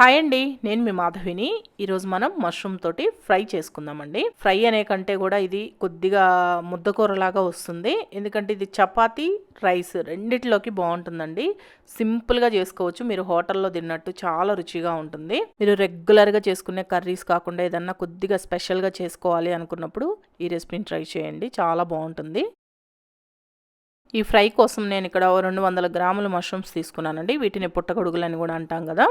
Hi అండి నేను మీ మాధవిని. ఈరోజు మనం మష్రూమ్ తోటి ఫ్రై చేసుకుందామండి. ఫ్రై అనే కంటే కూడా ఇది కొద్దిగా ముద్దకూరలాగా వస్తుంది. ఎందుకంటే ఇది చపాతీ రైస్ రెండిటిలోకి బాగుంటుందండి. సింపుల్గా చేసుకోవచ్చు. మీరు హోటల్లో తిన్నట్టు చాలా రుచిగా ఉంటుంది. మీరు రెగ్యులర్గా చేసుకునే కర్రీస్ కాకుండా ఏదన్నా కొద్దిగా స్పెషల్గా చేసుకోవాలి అనుకున్నప్పుడు ఈ రెసిపీని ట్రై చేయండి. చాలా బాగుంటుంది. ఈ ఫ్రై కోసం నేను ఇక్కడ రెండు వందల గ్రాముల మష్రూమ్స్ తీసుకున్నానండి. వీటిని పుట్టగొడుగులు అని కూడా అంటాం కదా.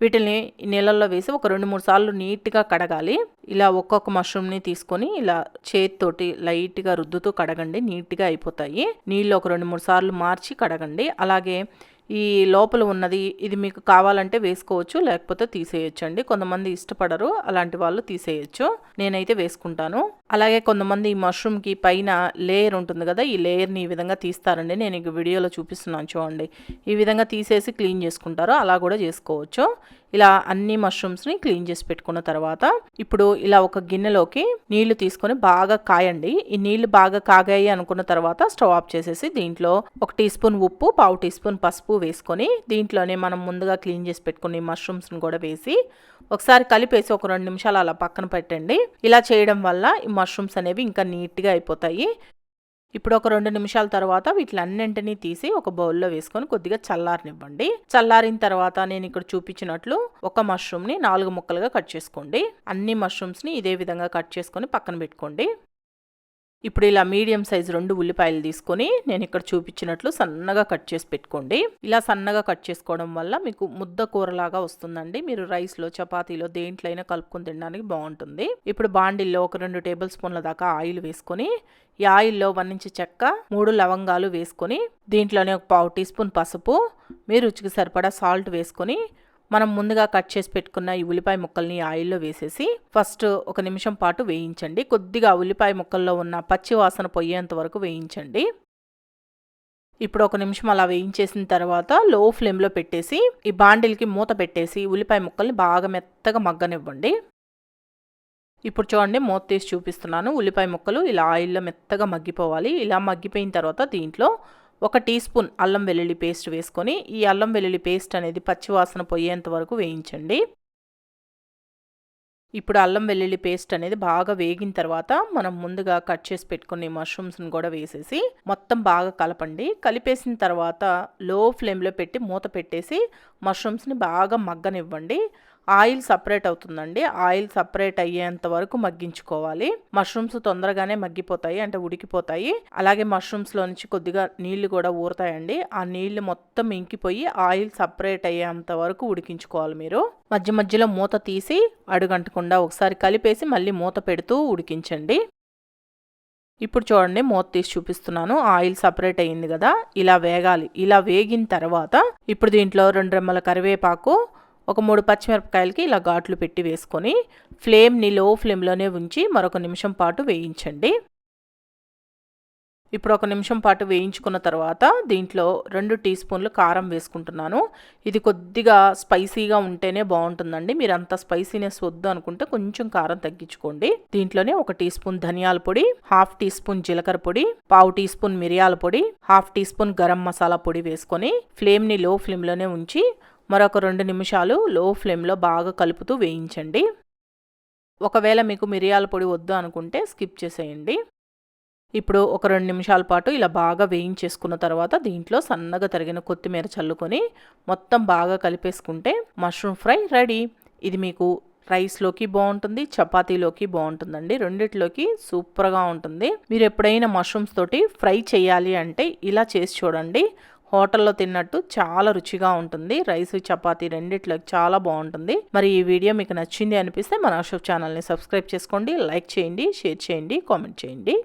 వీటిని నీళ్ళల్లో వేసి ఒక రెండు మూడు సార్లు నీట్గా కడగాలి. ఇలా ఒక్కొక్క మష్రూమ్ని తీసుకొని ఇలా చేతితోటి లైట్గా రుద్దుతూ కడగండి. నీట్గా అయిపోతాయి. నీళ్ళు ఒక రెండు మూడు సార్లు మార్చి కడగండి. అలాగే ఈ లోపల ఉన్నది ఇది మీకు కావాలంటే వేసుకోవచ్చు లేకపోతే తీసేయచ్చు అండి కొంతమంది ఇష్టపడరు అలాంటి వాళ్ళు తీసేయచ్చు. నేనైతే వేసుకుంటాను. అలాగే కొంతమంది ఈ మష్రూమ్కి పైన లేయర్ ఉంటుంది కదా ఈ లేయర్ని ఈ విధంగా తీస్తారండి. నేను ఇక వీడియోలో చూపిస్తున్నాను చూడండి. ఈ విధంగా తీసేసి క్లీన్ చేసుకుంటారు అలా కూడా చేసుకోవచ్చు. ఇలా అన్ని మష్రూమ్స్ని క్లీన్ చేసి పెట్టుకున్న తర్వాత ఇప్పుడు ఇలా ఒక గిన్నెలోకి నీళ్ళు తీసుకొని బాగా కాయండి. ఈ నీళ్ళు బాగా కాగాయి అనుకున్న తర్వాత స్టవ్ ఆఫ్ చేసేసి దీంట్లో ఒక టీ స్పూన్ ఉప్పు పావు టీ స్పూన్ పసుపు వేసుకొని దీంట్లోనే మనం ముందుగా క్లీన్ చేసి పెట్టుకుని మష్రూమ్స్ని కూడా వేసి ఒకసారి కలిపేసి ఒక రెండు నిమిషాలు అలా పక్కన పెట్టండి. ఇలా చేయడం వల్ల ఈ మష్రూమ్స్ అనేవి ఇంకా నీట్గా అయిపోతాయి. ఇప్పుడు ఒక రెండు నిమిషాల తర్వాత వీటిలన్నింటినీ తీసి ఒక బౌల్లో వేసుకొని కొద్దిగా చల్లారనివ్వండి. చల్లారిన తర్వాత నేను ఇక్కడ చూపించినట్లు ఒక మష్రూమ్ని నాలుగు ముక్కలుగా కట్ చేసుకోండి. అన్ని మష్రూమ్స్ని ఇదే విధంగా కట్ చేసుకొని పక్కన పెట్టుకోండి. ఇప్పుడు ఇలా మీడియం సైజు రెండు ఉల్లిపాయలు తీసుకొని నేను ఇక్కడ చూపించినట్లు సన్నగా కట్ చేసి పెట్టుకోండి. ఇలా సన్నగా కట్ చేసుకోవడం వల్ల మీకు ముద్ద కూరలాగా వస్తుందండి. మీరు రైస్లో చపాతీలో దేంట్లో అయినా కలుపుకొని తినడానికి బాగుంటుంది. ఇప్పుడు బాండిల్లో ఒక రెండు టేబుల్ స్పూన్ల దాకా ఆయిల్ వేసుకొని ఈ ఆయిల్లో వన్ ఇంచు చెక్క మూడు లవంగాలు వేసుకొని దీంట్లోనే ఒక పావు టీ స్పూన్ పసుపు మీ రుచికి సరిపడా సాల్ట్ వేసుకొని మనం ముందుగా కట్ చేసి పెట్టుకున్న ఈ ఉల్లిపాయ ముక్కల్ని ఆయిల్లో వేసేసి ఫస్ట్ ఒక నిమిషం పాటు వేయించండి. కొద్దిగా ఉల్లిపాయ ముక్కల్లో ఉన్న పచ్చి వాసన పోయేంత వరకు వేయించండి. ఇప్పుడు ఒక నిమిషం అలా వేయించేసిన తర్వాత లో ఫ్లేమ్లో పెట్టేసి ఈ బాండిల్కి మూత పెట్టేసి ఉల్లిపాయ ముక్కల్ని బాగా మెత్తగా మగ్గనివ్వండి. ఇప్పుడు చూడండి మూత తీసి చూపిస్తున్నాను. ఉల్లిపాయ ముక్కలు ఇలా ఆయిల్లో మెత్తగా మగ్గిపోవాలి. ఇలా మగ్గిపోయిన తర్వాత దీంట్లో ఒక టీ స్పూన్ అల్లం వెల్లుల్లి పేస్ట్ వేసుకొని ఈ అల్లం వెల్లుల్లి పేస్ట్ అనేది పచ్చివాసన పోయేంత వరకు వేయించండి. ఇప్పుడు అల్లం వెల్లుల్లి పేస్ట్ అనేది బాగా వేగిన తర్వాత మనం ముందుగా కట్ చేసి పెట్టుకునే మష్రూమ్స్ని కూడా వేసేసి మొత్తం బాగా కలపండి. కలిపేసిన తర్వాత లో ఫ్లేమ్లో పెట్టి మూత పెట్టేసి మష్రూమ్స్ని బాగా మగ్గనివ్వండి. ఆయిల్ సపరేట్ అవుతుందండి. ఆయిల్ సపరేట్ అయ్యేంత వరకు మగ్గించుకోవాలి. మష్రూమ్స్ తొందరగానే మగ్గిపోతాయి అంటే ఉడికిపోతాయి. అలాగే మష్రూమ్స్లో నుంచి కొద్దిగా నీళ్ళు కూడా ఊరుతాయండి. ఆ నీళ్ళు మొత్తం ఇంకిపోయి ఆయిల్ సపరేట్ అయ్యేంత వరకు ఉడికించుకోవాలి మీరు. మధ్య మధ్యలో మూత తీసి అడుగంటకుండా ఒకసారి కలిపేసి మళ్ళీ మూత పెడుతూ ఉడికించండి. ఇప్పుడు చూడండి మూత తీసి చూపిస్తున్నాను. ఆయిల్ సపరేట్ అయ్యింది కదా ఇలా వేగాలి. ఇలా వేగిన తర్వాత ఇప్పుడు దీంట్లో రెండు రెమ్మల కరివేపాకు ఒక మూడు పచ్చిమిరపకాయలకి ఇలా ఘాట్లు పెట్టి వేసుకొని ఫ్లేమ్ని లో ఫ్లేమ్లోనే ఉంచి మరొక నిమిషం పాటు వేయించండి. ఇప్పుడు ఒక నిమిషం పాటు వేయించుకున్న తర్వాత దీంట్లో రెండు టీ స్పూన్లు కారం వేసుకుంటున్నాను. ఇది కొద్దిగా స్పైసీగా ఉంటేనే బాగుంటుందండి. మీరు అంత స్పైసీనెస్ వద్దు అనుకుంటే కొంచెం కారం తగ్గించుకోండి. దీంట్లోనే ఒక టీ స్పూన్ ధనియాల పొడి హాఫ్ టీ స్పూన్ జీలకర్ర పొడి పావు టీ స్పూన్ మిరియాల పొడి half tea spoon garam masala పొడి వేసుకొని ఫ్లేమ్ని లో ఫ్లేమ్లోనే ఉంచి మరొక రెండు నిమిషాలు లో ఫ్లేమ్లో బాగా కలుపుతూ వేయించండి. ఒకవేళ మీకు మిరియాల పొడి వద్దు అనుకుంటే స్కిప్ చేసేయండి. ఇప్పుడు ఒక రెండు నిమిషాల పాటు ఇలా బాగా వేయించేసుకున్న తర్వాత దీంట్లో సన్నగా తరిగిన కొత్తిమీర చల్లుకొని మొత్తం బాగా కలిపేసుకుంటే మష్రూమ్ ఫ్రై రెడీ. ఇది మీకు రైస్లోకి బాగుంటుంది చపాతీలోకి బాగుంటుందండి. రెండిట్లోకి సూపర్గా ఉంటుంది. మీరు ఎప్పుడైనా మష్రూమ్స్ తోటి ఫ్రై చేయాలి అంటే ఇలా చేసి చూడండి. హోటల్లో తిన్నట్టు చాలా రుచిగా ఉంటుంది. రైస్ చపాతి రెండిట్లోకి చాలా బాగుంటుంది. మరి ఈ వీడియో మీకు నచ్చింది అనిపిస్తే మన అశోక్ ఛానల్ని సబ్స్క్రైబ్ చేసుకోండి లైక్ చేయండి షేర్ చేయండి కామెంట్ చేయండి.